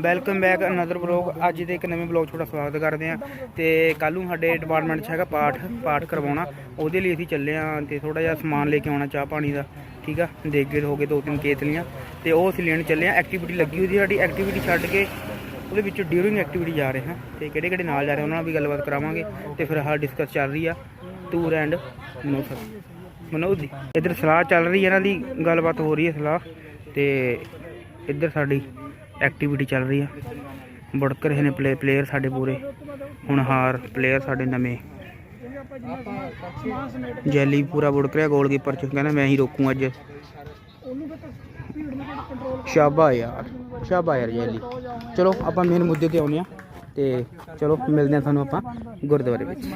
Welcome back another blog ਅੱਜ ਦੇ ਇੱਕ ਨਵੇਂ ਬਲੌਗ ਤੁਹਾਡਾ ਸਵਾਗਤ ਕਰਦੇ ਆ ਤੇ ਕੱਲ ਨੂੰ ਸਾਡੇ ਡਿਪਾਰਟਮੈਂਟ 'ਚ ਹੈਗਾ ਪਾਠ ਪਾਠ ਕਰਵਾਉਣਾ। ਉਹਦੇ ਲਈ ਅਸੀਂ ਚੱਲੇ ਆ ਤੇ ਥੋੜਾ ਜਿਹਾ ਸਮਾਨ ਲੈ ਕੇ ਆਉਣਾ ਚਾਹ ਪਾਣੀ ਦਾ, ਠੀਕ ਆ? ਦੇਗੇ ਹੋ ਗਏ ਦੋ ਤਿੰਨ ਕੇਤਲੀਆਂ। ਤੇ ਉਹ ਅਸੀਂ ਲੈਣ ਚੱਲੇ ਆ ਐਕਟੀਵਿਟੀ ਲੱਗੀ ਹੋਈ ਸੀ ਸਾਡੀ। ਐਕਟੀਵਿਟੀ ਛੱਡ ਕੇ ਉਹਦੇ ਵਿੱਚ ਡਿਊਰਿੰਗ ਐਕਟੀਵਿਟੀ ਜਾ ਰਹੇ ਹਾਂ। ਤੇ ਕਿਹੜੇ ਕਿਹੜੇ ਨਾਲ ਜਾ ਰਹੇ ਉਹਨਾਂ ਨਾਲ ਵੀ ਗੱਲਬਾਤ ਕਰਾਵਾਂਗੇ। ਤੇ ਫਿਰ ਹਾਲ ਡਿਸਕਸ ਚੱਲ ਰਹੀ ਆ। ਟੂਰ ਐਂਡ ਮਨੋਸਰ। ਮਨੋਜ ਦੀ। ਇੱਧਰ ਸਲਾਹ ਚੱਲ ਰਹੀ ਹੈ, ਇਹਨਾਂ ਦੀ। ਗੱਲਬਾਤ ਹੋ ਰਹੀ ਹੈ ਸਲਾਹ। ਤੇ ਇੱਧਰ ਸਾਡੀ ਐਕਟੀਵਿਟੀ ਚੱਲ ਰਹੀ ਆ। ਬੜਕ ਰਹੇ ਨੇ ਪਲੇ ਪਲੇਅਰ ਸਾਡੇ ਪੂਰੇ। ਹੁਣਹਾਰ ਪਲੇਅਰ ਸਾਡੇ ਨਵੇਂ। ਜੈਲੀ ਪੂਰਾ ਬੁੜਕ ਰਿਹਾ ਗੋਲਕੀਪਰ ਚ। ਕਹਿੰਦਾ ਮੈਂ ਹੀ ਰੋਕੂ ਅੱਜ। ਸ਼ਾਬਾ ਯਾਰ ਸ਼ਾਬਾ ਯਾਰ ਜੈਲੀ। ਚਲੋ ਆਪਾਂ ਮੇਨ ਮੁੱਦੇ ਤੇ ਆਉਂਦੇ ਆ ਤੇ ਚਲੋ ਮਿਲਦੇ ਆ ਤੁਹਾਨੂੰ ਆਪਾਂ ਗੁਰਦੁਆਰੇ ਵਿੱਚ।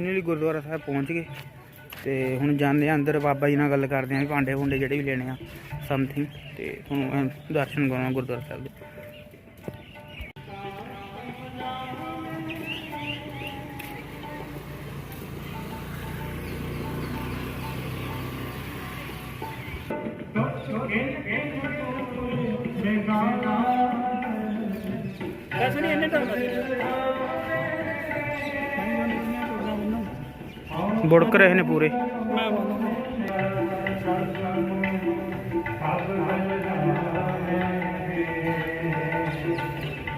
ਫਾਈਨਲੀ ਗੁਰਦੁਆਰਾ ਸਾਹਿਬ ਪਹੁੰਚ ਗਏ ਤੇ ਹੁਣ ਜਾਂਦੇ ਆ ਅੰਦਰ, ਬਾਬਾ ਜੀ ਨਾਲ ਗੱਲ ਕਰਦੇ ਆ ਵੀ ਭਾਂਡੇ ਭੁੰਡੇ ਜਿਹੜੇ ਵੀ ਲੈਣੇ ਆ ਸਮਥਿੰਗ ਤੇ ਤੁਹਾਨੂੰ ਐਂ ਦਰਸ਼ਨ ਕਰਾਉਣਾ ਗੁਰਦੁਆਰਾ ਸਾਹਿਬ ਦੇ। ਬੁੜਕ ਰਹੇ ਨੇ ਪੂਰੇ।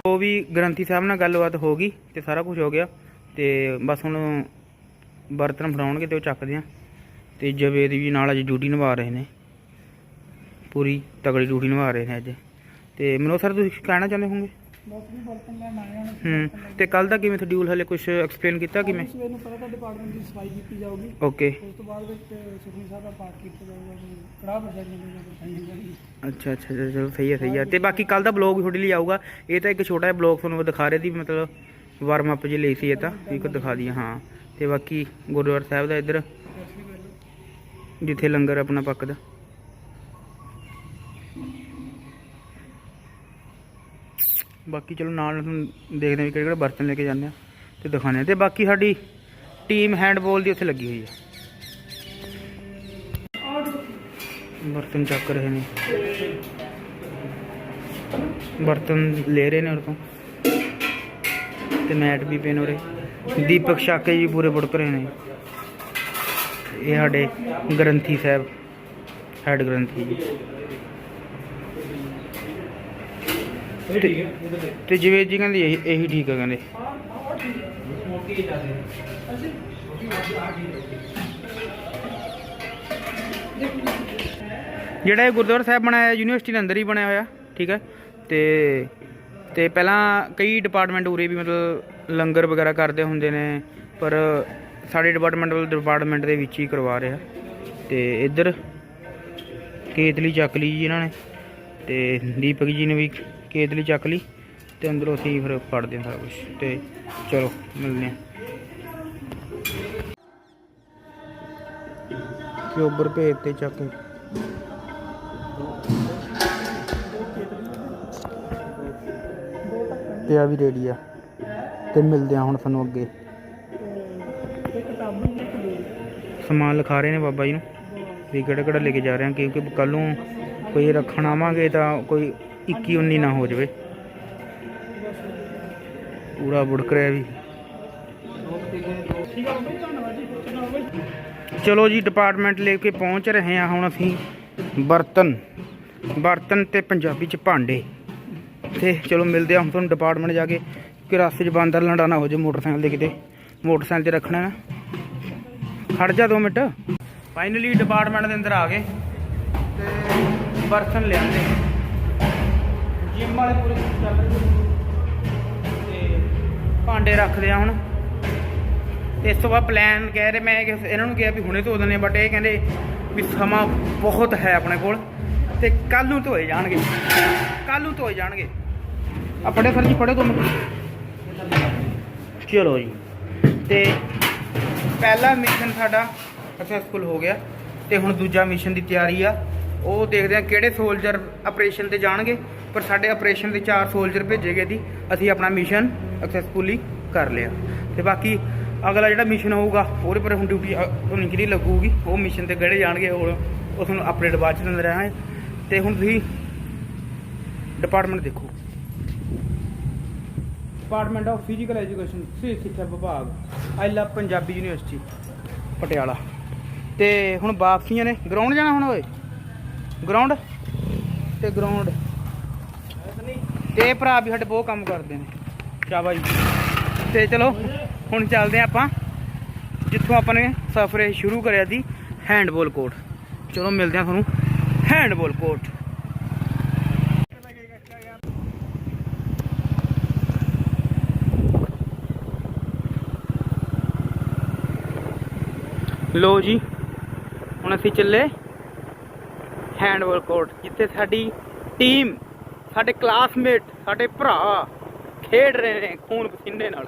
ਉਹ ਵੀ ਗ੍ਰੰਥੀ ਸਾਹਿਬ ਨਾਲ ਗੱਲਬਾਤ ਹੋ ਗਈ ਤੇ ਸਾਰਾ ਕੁਝ ਹੋ ਗਿਆ ਤੇ ਬਸ ਹੁਣ ਬਰਤਨ ਫੜਾਉਣਗੇ ਤੇ ਉਹ ਚੱਕਦੇ ਆ। ਤੇ ਜਵੇਦ ਵੀ ਨਾਲ ਅੱਜ ਡਿਊਟੀ ਨਿਭਾ ਰਹੇ ਨੇ। ਪੂਰੀ ਤਗੜੀ ਡਿਊਟੀ ਨਿਭਾ ਰਹੇ ਨੇ ਅੱਜ। ਤੇ ਮਨੋ ਸਰ, ਤੁਸੀਂ ਕਹਿਣਾ ਚਾਹੁੰਦੇ ਹੋਗੇ ਹੋਵੋਗੇ ਹੂੰ ਤੇ ਕੱਲ ਦਾ ਕਿਵੇਂ ਸ਼ਡਿਊਲ ਹਲੇ ਕੁਝ ਐਕਸਪਲੇਨ ਕੀਤਾ ਕਿਵੇਂ? ਸਵੇਰ ਨੂੰ ਪਹਿਲਾਂ ਤਾਂ ਡਿਪਾਰਟਮੈਂਟ ਦੀ ਸਫ਼ਾਈ ਕੀਤੀ ਜਾਊਗੀ। ਓਕੇ ਉਸ ਤੋਂ ਬਾਅਦ ਵਿੱਚ ਸੁਖਨੀ ਸਾਹਿਬ ਦਾ ਪਾਠ ਕੀਤਾ ਜਾਊਗਾ ਜੀ ਕੜਾਹ ਪ੍ਰਸ਼ਾਦ ਮਿਲੇਗਾ ਸਾਈਂ ਜਾਊਗੀ ਅੱਛਾ ਅੱਛਾ ਚਲੋ ਸਹੀ ਹੈ ਸਹੀ ਹੈ। ਤੇ ਬਾਕੀ ਕੱਲ ਦਾ ਬਲੌਗ ਤੁਹਾਡੇ ਲਈ ਆਊਗਾ। ਇਹ ਤਾਂ ਇੱਕ ਛੋਟਾ ਜਿਹਾ ਬਲੌਗ ਤੁਹਾਨੂੰ ਦਿਖਾ ਰਹੇ ਦੀ ਮਤਲਬ ਵਾਰਮ ਅਪ ਜੇ ਲਈ ਸੀ ਇਹ ਤਾਂ ਵੀ ਕੋ ਦਿਖਾ ਦਈਏ ਹਾਂ। ਤੇ ਬਾਕੀ ਗੁਰਦੁਆਰਾ ਸਾਹਿਬ ਦਾ ਇੱਧਰ ਜਿੱਥੇ ਲੰਗਰ ਆਪਣਾ ਪੱਕਦਾ। ਬਾਕੀ ਚਲੋ ਨਾਲ ਨਾਲ ਤੁਹਾਨੂੰ ਦੇਖਦੇ ਹਾਂ ਵੀ ਕਿਹੜੇ ਕਿਹੜੇ ਬਰਤਨ ਲੈ ਕੇ ਜਾਂਦੇ ਆ ਤੇ ਦਿਖਾਉਂਦੇ ਆ ਤੇ ਬਾਕੀ ਸਾਡੀ ਟੀਮ ਹੈਂਡਬੋਲ ਦੀ ਉੱਥੇ ਲੱਗੀ ਹੋਈ ਹੈ ਬਰਤਨ ਚੱਕ ਰਹੇ ਨੇ। ਬਰਤਨ ਲੈ ਰਹੇ ਨੇ ਉਹ ਤੋਂ। ਤੇ ਮੈਟ ਵੀ ਪੇਨ ਉਰੇ। ਦੀਪਕ ਸ਼ਾਕੇ ਜੀ ਪੂਰੇ ਬੁੜਕ ਰਹੇ ਨੇ। ਇਹ ਸਾਡੇ ਗ੍ਰੰਥੀ ਸਾਹਿਬ, ਹੈਡ ਗ੍ਰੰਥੀ ਜੀ। ਤੇ- ਤੇ। ਜਿਵੇਂ ਜੀ ਕਹਿੰਦੇ ਇਹੀ ਇਹੀ ਠੀਕ ਆ ਕਹਿੰਦੇ। ਜਿਹੜਾ ਇਹ ਗੁਰਦੁਆਰਾ ਸਾਹਿਬ ਬਣਾਇਆ ਯੂਨੀਵਰਸਿਟੀ ਦੇ ਅੰਦਰ ਹੀ ਬਣਿਆ ਹੋਇਆ ਠੀਕ ਹੈ। ਤੇ ਤੇ ਪਹਿਲਾਂ ਕਈ ਡਿਪਾਰਟਮੈਂਟ ਉਰੇ ਵੀ ਮਤਲਬ ਲੰਗਰ ਵਗੈਰਾ ਕਰਦੇ ਹੁੰਦੇ ਨੇ ਪਰ ਸਾਡੇ ਡਿਪਾਰਟਮੈਂਟ ਵੱਲ ਡਿਪਾਰਟਮੈਂਟ ਦੇ ਵਿੱਚ ਹੀ ਕਰਵਾ ਰਿਹਾ। ਤੇ ਇੱਧਰ ਕੇਤਲੀ ਚੱਕ ਲਈ ਜੀ ਇਹਨਾਂ ਨੇ ਤੇ ਦੀਪਕ ਜੀ ਨੇ ਵੀ ਕੇਤਲੀ ਚੱਕ ਲਈ ਤੇ ਅੰਦਰੋਂ ਅਸੀਂ ਫਿਰ ਪੜਦੇ ਹਾਂ ਸਾਰਾ ਕੁਝ ਤੇ ਚਲੋ ਮਿਲਦੇ ਹਾਂ। ਚੋਬਰ ਭੇਜ ਤੇ ਚੱਕ ਕੇ। ਤੇ ਆ ਵੀ ਰੈਡੀ ਆ। ਤੇ ਮਿਲਦੇ ਆ ਹੁਣ ਤੁਹਾਨੂੰ ਅੱਗੇ। ਸਮਾਨ ਲਿਖਾ ਰਹੇ ਨੇ ਬਾਬਾ ਜੀ ਨੂੰ। ਵੀ ਕਿਹੜਾ ਕਿਹੜਾ ਲੈ ਕੇ ਜਾ ਰਹੇ ਆ ਕਿਉਂਕਿ ਕੱਲ ਨੂੰ ਕੋਈ ਰੱਖਣ ਆਵਾਂਗੇ ਤਾਂ ਕੋਈ 21 19 ਨਾ ਹੋ ਜਾਵੇ। ਪੂਰਾ ਬੁੜਕ ਰਿਹਾ ਵੀ। ਚਲੋ ਜੀ ਡਿਪਾਰਟਮੈਂਟ ਲੈ ਕੇ ਪਹੁੰਚ ਰਹੇ ਹਾਂ ਹੁਣ ਅਸੀਂ ਬਰਤਨ। ਬਰਤਨ ਤੇ ਪੰਜਾਬੀ ਚ ਭਾਂਡੇ। ਤੇ ਚਲੋ ਮਿਲਦੇ ਹਾਂ ਹੁਣ ਤੁਹਾਨੂੰ ਡਿਪਾਰਟਮੈਂਟ ਜਾ ਕੇ ਕਿ ਰਸਤੇ 'ਚ ਬਾਂਦਰ ਲੜਾਣਾ ਹੋ ਜਾ ਮੋਟਰਸਾਈਕਲ ਦੇ ਕਿਤੇ। ਮੋਟਰਸਾਈਕਲ ਤੇ ਰੱਖਣਾ ਨਾ। ਖੜ ਜਾ 2 ਮਿੰਟ। ਫਾਈਨਲੀ ਡਿਪਾਰਟਮੈਂਟ ਦੇ ਅੰਦਰ ਆ ਗਏ। ਤੇ ਬਰਤਨ ਲਿਆਂਦੇ। ਜਿਮ ਵਾਲੇ ਪੂਰੇ ਚੱਲ ਰਹੇ ਤੇ ਭਾਂਡੇ ਰੱਖਦੇ ਆ ਹੁਣ। ਇਸ ਤੋਂ ਬਾਅਦ ਪਲਾਨ ਕਹਿ ਰਹੇ, ਮੈਂ ਇਹਨਾਂ ਨੂੰ ਕਿਹਾ ਵੀ ਹੁਣੇ ਧੋ ਦਿੰਦੇ ਬਟ ਇਹ ਕਹਿੰਦੇ ਵੀ ਸਮਾਂ ਬਹੁਤ ਹੈ ਆਪਣੇ ਕੋਲ ਤੇ ਕੱਲ ਨੂੰ ਧੋਏ ਜਾਣਗੇ। ਕੱਲ ਨੂੰ ਧੋਏ ਜਾਣਗੇ। ਆ ਫੜੇ ਸਰ ਜੀ ਫੜੇ ਦੋ ਚਲੋ ਜੀ। ਤੇ ਪਹਿਲਾ ਮਿਸ਼ਨ ਸਾਡਾ ਸਕਸੈਸਫੁਲ ਹੋ ਗਿਆ ਤੇ ਹੁਣ ਦੂਜਾ ਮਿਸ਼ਨ ਦੀ ਤਿਆਰੀ ਆ। ਉਹ ਦੇਖਦੇ ਆ ਕਿਹੜੇ ਸੋਲਜਰ ਆਪਰੇਸ਼ਨ ਤੇ ਜਾਣਗੇ। ਪਰ ਸਾਡੇ ਆਪਰੇਸ਼ਨ ਦੇ ਚਾਰ ਸੋਲਜਰ ਭੇਜੇ ਗਏ ਸੀ। ਅਸੀਂ ਆਪਣਾ ਮਿਸ਼ਨ ਸਕਸੈਸਫੁਲੀ ਕਰ ਲਿਆ। ਤੇ ਬਾਕੀ ਅਗਲਾ ਜਿਹੜਾ ਮਿਸ਼ਨ ਹੋਊਗਾ, ਉਹਦੇ ਪਰ ਹੁਣ ਡਿਊਟੀ ਤੁਹਾਨੂੰ ਕਿਹੜੀ ਲੱਗੂਗੀ। ਉਹ ਮਿਸ਼ਨ ਤੇ ਕਿਹੜੇ ਜਾਣਗੇ, ਉਹ ਉਹ ਤੁਹਾਨੂੰ ਅਪਡੇਟ ਬਾਅਦ ਚ ਦਿੰਦੇ ਰਹਾਂਗੇ ਤੇ ਹੁਣ ਤੁਸੀਂ ਡਿਪਾਰਟਮੈਂਟ ਦੇਖੋ। ਡਿਪਾਰਟਮੈਂਟ ਆਫ ਫਿਜ਼ੀਕਲ ਐਜੂਕੇਸ਼ਨ ਸਿੱਖਿਆ ਵਿਭਾਗ I love Punjabi university Patiala ਤੇ ਹੁਣ ਵਾਪਸੀਆਂ ਨੇ ਗਰਾਊਂਡ ਜਾਣਾ ਹੁਣ ਓਏ? ਗਰਾਊਂਡ ਤੇ ਗਰਾਊਂਡ ਤੇ ਇਹ ਭਰਾ ਵੀ ਸਾਡੇ ਬਹੁਤ ਕੰਮ ਕਰਦੇ ਨੇ। ਸ਼ਾਬਾਸ਼ ਜੀ ਤੇ ਚਲੋ, ਹੁਣ ਚੱਲਦੇ ਹਾਂ ਆਪਾਂ। ਜਿੱਥੋਂ ਆਪਾਂ ਨੇ ਸਫ਼ਰ ਸ਼ੁਰੂ ਕਰਿਆ ਸੀ, ਹੈਂਡਬਾਲ ਕੋਰਟ। ਚਲੋ, ਮਿਲਦੇ ਹਾਂ ਤੁਹਾਨੂੰ। Handball court. ਲੋ ਜੀ, ਹੁਣ ਅਸੀਂ ਚੱਲੇ ਹੈਂਡਬਾਲ ਕੋਰਟ, ਜਿੱਥੇ ਸਾਡੀ ਟੀਮ ਸਾਡੇ ਕਲਾਸਮੇਟ ਸਾਡੇ ਭਰਾ ਖੇਡ ਰਹੇ ਨੇ ਖੂਨ ਪਸੀਨੇ ਨਾਲ।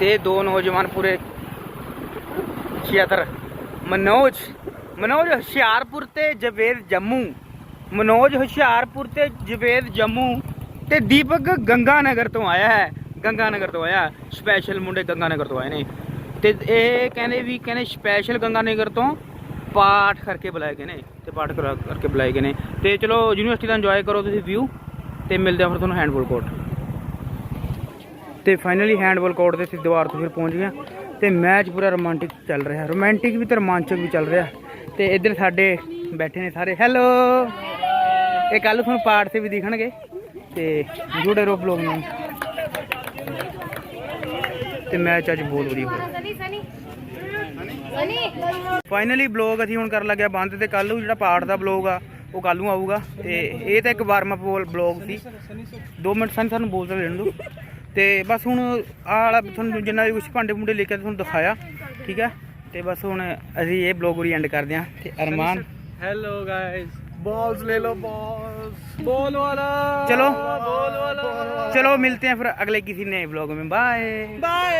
ਤੇ ਦੋ ਨੌਜਵਾਨ ਪੂਰੇ ਛਿਆਤਰ ਮਨੋਜ ਮਨੋਜ ਹੁਸ਼ਿਆਰਪੁਰ ਤੇ ਜਵੇਦ ਜੰਮੂ। ਮਨੋਜ ਹੁਸ਼ਿਆਰਪੁਰ ਤੇ ਜਵੇਦ ਜੰਮੂ ਤੇ ਦੀਪਕ ਗੰਗਾਨਗਰ ਤੋਂ ਆਇਆ ਹੈ। ਗੰਗਾਨਗਰ ਤੋਂ ਆਇਆ। ਸਪੈਸ਼ਲ ਮੁੰਡੇ ਗੰਗਾਨਗਰ ਤੋਂ ਆਏ ਨੇ। ਤੇ ਇਹ ਕਹਿੰਦੇ ਵੀ ਕਹਿੰਦੇ ਸਪੈਸ਼ਲ ਗੰਗਾ ਨਗਰ ਤੋਂ ਪਾਠ ਕਰਕੇ ਬੁਲਾਏ ਗਏ ਨੇ, ਤੇ ਪਾਠ ਕਰਾ- ਕਰਕੇ ਬੁਲਾਏ ਗਏ ਨੇ। ਤੇ ਚਲੋ ਯੂਨੀਵਰਸਿਟੀ ਦਾ ਇੰਜੋਏ ਕਰੋ ਤੁਸੀਂ ਵਿਊ ਤੇ ਮਿਲਦੇ ਆ ਫਿਰ ਤੁਹਾਨੂੰ ਹੈਂਡਬਾਲ ਕੋਰਟ ਤੇ ਫਾਈਨਲੀ ਹੈਂਡਬਾਲ ਕੋਰਟ ਦੇ ਅਸੀਂ ਦੀਵਾਰ ਤੋਂ ਫਿਰ ਪਹੁੰਚ ਗਏ ਹਾਂ। ਤੇ ਮੈਚ ਪੂਰਾ ਰੋਮਾਂਟਿਕ ਚੱਲ ਰਿਹਾ ਰੋਮਾਂਟਿਕ ਵੀ ਤੇ ਰੋਮਾਂਚਕ ਵੀ ਚੱਲ ਰਿਹਾ। ਤੇ ਇੱਧਰ ਸਾਡੇ ਬੈਠੇ ਨੇ ਸਾਰੇ ਹੈਲੋ ਇਹ ਕੱਲ ਤੁਹਾਨੂੰ ਪਾਠ ਤੇ ਵੀ ਦਿਖਣਗੇ, ਤੇ ਜੁੜੇ ਰਹੋ ਬਲੌਗ ਨਾਲ ਤੇ ਮੈਚ ਅੱਜ ਬਹੁਤ ਵਧੀਆ ਹੋਇਆ। ਫਾਈਨਲੀ ਬਲੌਗ ਅਸੀਂ ਹੁਣ ਕਰਨ ਲੱਗਿਆ ਬੰਦ ਤੇ ਕੱਲ ਨੂੰ ਜਿਹੜਾ ਪਾਠ ਦਾ ਬਲੌਗ ਆ ਉਹ ਕੱਲ ਨੂੰ ਆਊਗਾ ਤੇ ਇਹ ਤਾਂ ਇੱਕ ਵਾਰਮ ਅਪ ਬਲੌਗ ਸੀ 2 ਮਿੰਟ ਸਾਨੂੰ ਸਾਨੂੰ ਬੋਲ ਤਾਂ ਲੈਣ ਦਿਓ ਤੇ ਬਸ ਹੁਣ ਆਹ ਵਾਲਾ ਤੁਹਾਨੂੰ ਜਿੰਨਾ ਵੀ ਕੁਝ ਭਾਂਡੇ ਭੁੰਡੇ ਲੈ ਕੇ ਤੁਹਾਨੂੰ ਦਿਖਾਇਆ ਠੀਕ ਹੈ ਤੇ ਬਸ ਹੁਣ ਅਸੀਂ ਇਹ ਬਲੌਗ ਉਰੀ ਐਂਡ ਕਰਦੇ ਹਾਂ ਤੇ ਅਰਮਾਨ ਹੈਲੋ ਗਾਇਸ बॉल्स ले लो बॉल्स बॉल वाला चलो। बॉल वाला चलो मिलते हैं फिर अगले किसी नए ब्लॉग में बाय बाय